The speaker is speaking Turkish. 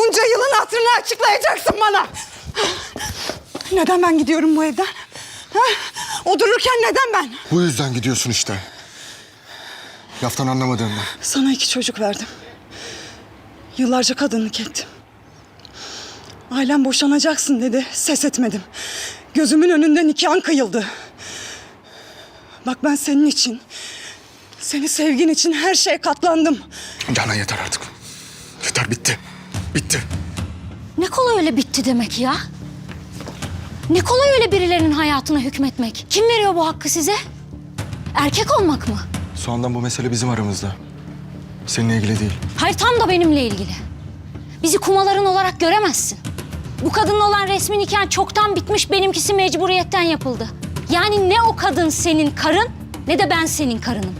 Bunca yılın hatırını açıklayacaksın bana. Neden ben gidiyorum bu evden? Ha? O dururken neden ben? Bu yüzden gidiyorsun işte. Laftan anlamadığından. Sana iki çocuk verdim. Yıllarca kadınlık ettim. Ailem boşanacaksın dedi. Ses etmedim. Gözümün önünden iki an kıyıldı. Bak ben senin için, seni sevgin için her şeye katlandım. Canan yeter artık. Yeter bitti. Bitti. Ne kolay öyle bitti demek ya. Ne kolay öyle birilerinin hayatına hükmetmek. Kim veriyor bu hakkı size? Erkek olmak mı? Şu andan bu mesele bizim aramızda. Seninle ilgili değil. Hayır tam da benimle ilgili. Bizi kumaların olarak göremezsin. Bu kadınla olan resmi nikahın çoktan bitmiş benimkisi mecburiyetten yapıldı. Yani ne o kadın senin karın ne de ben senin karınım.